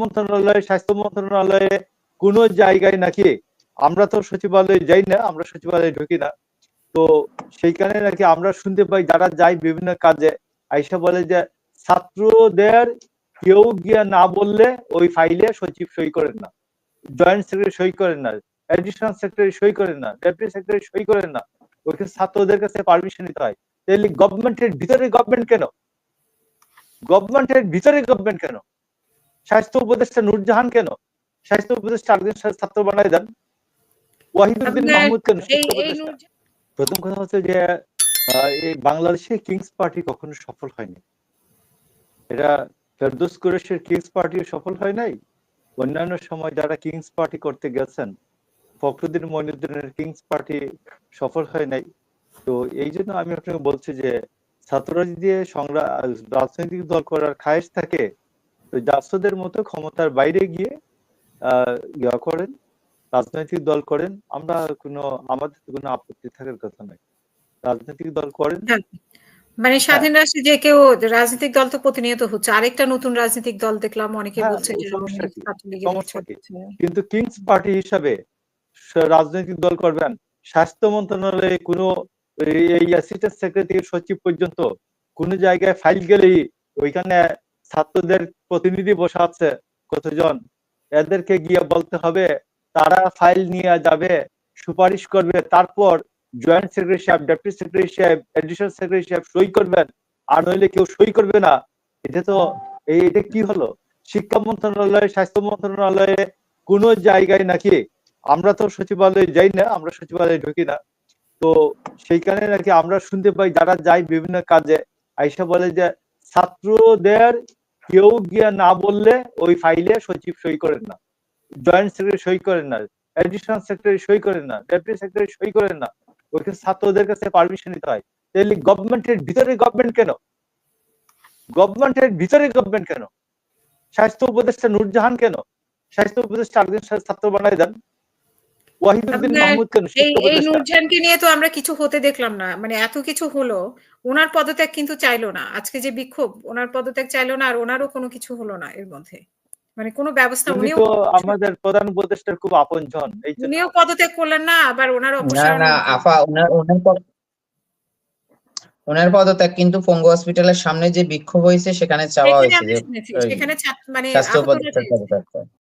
মন্ত্রণালয়, স্বাস্থ্য মন্ত্রণালয়ে কোন জায়গায় নাকি আমরা তো সচিবালয়ে যাই না, আমরা সচিবালয়ে ঢুকি না। তো সেইখানে নাকি আমরা শুনতে পাই, যারা যায় বিভিন্ন কাজে, আইসা বলে যে ছাত্রদের কেউ গিয়ে না বললে ওই ফাইলে সচিব সই করেন না জয়েন্ট সেক্রেটারি সই করেন না অ্যাডিশনাল সেক্রেটারি সই করেন না ডেপুটি সেক্রেটারি সই করেন না, ওইখানে ছাত্রদের কাছে পারমিশন নিতে হয়। তাহলে গভর্নমেন্টের ভিতরে গভর্নমেন্ট কেন? গভর্নমেন্টের ভিতরে গভর্নমেন্ট কেন? স্বাস্থ্য উপদেষ্টা নূরজাহান কেন? স্বাস্থ্য উপদেষ্টা একজন ছাত্র বানায় দেন। ওয়াহিদুদ্দিন মাহমুদ কেন প্রথম কথা হচ্ছে যে এই বাংলাদেশে কিংস পার্টি কখনো সফল হয়নি। এটা ফেরদৌস কুরেশের কিংস পার্টি সফল হয় নাই। অন্যান্য সময় যারা কিংস পার্টি করতে গেছেন ফখরুদ্দিন মইনুদ্দিনের কিংস পার্টি সফল হয় নাই। তো এই জন্য আমি আপনাকে বলছি যে ছাত্ররা যদি সংগ্রাম রাজনৈতিক দল করার খায়েশ থাকে জাসদের মতো ক্ষমতার বাইরে গিয়ে আহ ইয়া করেন রাজনৈতিক দল করেন। আমরা কোনো আমাদের কোনো আপত্তি থাকার কথা নাই রাজনৈতিক দল করেন। মানে স্বাধীন রাষ্ট্রে যে কেউ রাজনৈতিক দল তো প্রতিনিয়ত হচ্ছে। আরেকটা নতুন রাজনৈতিক দল দেখলাম অনেকে হ্যাঁ, বলছে যে সমস্যা সমস্যা কিন্তু কিংস পার্টি হিসাবে রাজনৈতিক দল করবেন। স্বাস্থ্য মন্ত্রণালয়ে কোনো এই অ্যাসিস্ট্যান্ট সেক্রেটারি সচিব পর্যন্ত কোনো জায়গায় ফাইল গেলেই ওইখানে ছাত্রদের প্রতিনিধি বসা আছে কতজন? এদেরকে গিয়ে বলতে হবে, তারা ফাইল নিয়ে যাবে, সুপারিশ করবে, তারপর জয়েন্ট সেক্রেটারি সাহেব, ডেপুটি সেক্রেটারি সাহেব, এডিশনাল সেক্রেটারি সাহেব সই করবেন, আর নইলে কেউ সই করবে না। এটা তো এটা কি হলো? শিক্ষা মন্ত্রণালয়, স্বাস্থ্য মন্ত্রণালয়ে কোন জায়গায় নাকি আমরা তো সচিবালয়ে যাই না, আমরা সচিবালয়ে ঢুকি না। তো সেইখানে নাকি আমরা শুনতে পাই, যারা যায় বিভিন্ন কাজে, আইসা বলে যে ছাত্রদের কেউ গিয়ে না বললে ওই ফাইলে সচিব সই করেন না। জয়েন্ট সেক্রেটারি সই করেন না। অ্যাডিশনাল সেক্রেটারি সই করেন না। ডেপুটি সেক্রেটারি সই করেন না। ওইখানে ছাত্রদের কাছে পারমিশন নিতে হয়। তাহলে গভর্নমেন্টের ভিতরে গভর্নমেন্ট কেন? গভর্নমেন্টের ভিতরে গভর্নমেন্ট কেন? স্বাস্থ্য উপদেষ্টা নূরজাহান কেন? স্বাস্থ্য উপদেষ্টা একজন ছাত্র বানায় দেন। ওয়াহিদুদ্দিন মাহমুদ কেন এই নূরজাহানকে নিয়ে তো আমরা কিছু হতে দেখলাম না। মানে এত কিছু হলো ওনার পদত্যাগ কিন্তু চাইলো না। আজকে যে বিক্ষোভ ওনার পদত্যাগ চাইলো না আর ওনারও কোনো কিছু হলো না এর মধ্যে। মানে কোনো ব্যবস্থা উনিও আমাদের প্রধান উপদেষ্টার খুব আপন জন এই উনিও পদত্যাগ করলেন না আবার ওনার অপসারণ না আফা ওনার ওনার ওনার পদত্যাগ কিন্তু পঙ্গু হসপিটালের সামনে যে বিক্ষোভ হয়েছে সেখানে চাওয়া হয়েছে সেখানে মানে